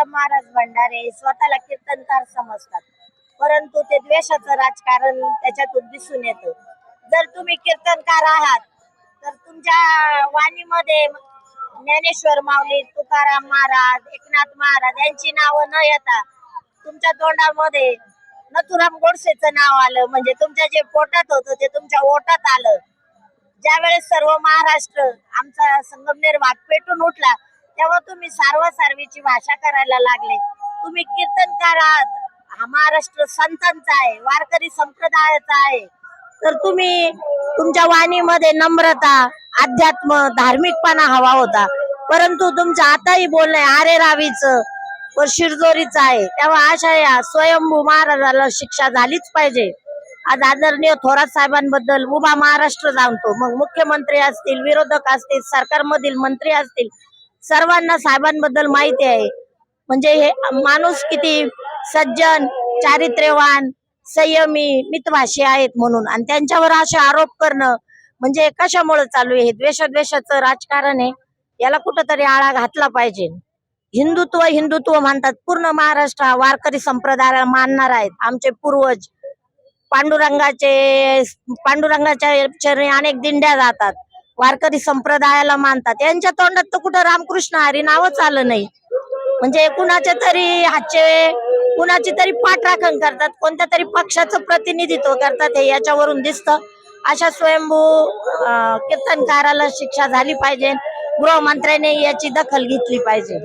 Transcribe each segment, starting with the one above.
संग्राम महाराज भंडारे स्वतःला कीर्तनकार समजतात. परंतु ते द्वेषाचं राजकारण त्याच्यातून दिसून येतं. जर तुम्ही कीर्तनकार आहात तर तुमच्या वाणीमध्ये ज्ञानेश्वर माऊली तुकाराम महाराज एकनाथ महाराज यांची नावं न येता तुमच्या तोंडामध्ये नथुराम गोडसेचं नाव आलं. म्हणजे तुमच्या जे पोटात होतं ते तुमच्या ओटात आलं. ज्यावेळेस सर्व महाराष्ट्र आमचा संगमनेर भाग पेटून उठला तेव्हा तुम्ही सार्वसार्वीची भाषा करायला लागले. तुम्ही कीर्तनकार आहात हा महाराष्ट्र संतांचा आहे वारकरी संप्रदायाचा आहे. तर तुम्ही तुमच्या वाणीमध्ये नम्रता अध्यात्म धार्मिकपणा हवा होता. परंतु तुमचं आताही बोलणं आरे रावीच व शिरजोरीच आहे. तेव्हा अशा या स्वयंभू महाराजाला शिक्षा झालीच पाहिजे. आज आदरणीय थोरात साहेबांबद्दल उभा महाराष्ट्र जाणतो. मग मुख्यमंत्री असतील विरोधक असतील सरकारमधील मंत्री असतील सर्वांना साहेबांबद्दल माहिती आहे. म्हणजे हे माणूस किती सज्जन चारित्र्यवान संयमी मितभाषी आहेत म्हणून. आणि त्यांच्यावर असे आरोप करणं म्हणजे कशामुळे चालू आहे? हे द्वेषद्वेषाचं राजकारण आहे. याला कुठंतरी आळा घातला पाहिजे. हिंदुत्व हिंदुत्व म्हणतात. पूर्ण महाराष्ट्र हा वारकरी संप्रदायाला मानणार आहेत. आमचे पूर्वज पांडुरंगाचे पांडुरंगाच्या चरणी अनेक दिंड्या जातात. वारकरी संप्रदायाला मानतात. यांच्या तोंडात तर कुठं रामकृष्ण हरी नावच आलं नाही. म्हणजे कुणाच्या तरी हातचे कुणाची तरी पाठराखण करतात कोणत्या तरी पक्षाचं प्रतिनिधित्व करतात हे याच्यावरून दिसतं. अशा स्वयंभू कीर्तनकाराला शिक्षा झाली पाहिजे. गृहमंत्र्याने याची दखल घेतली पाहिजे.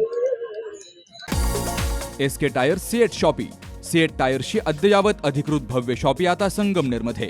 S K tyre CEAT shoppe. CEAT टायरशी अद्ययावत अधिकृत भव्य शॉपी आता संगमनेरमध्ये.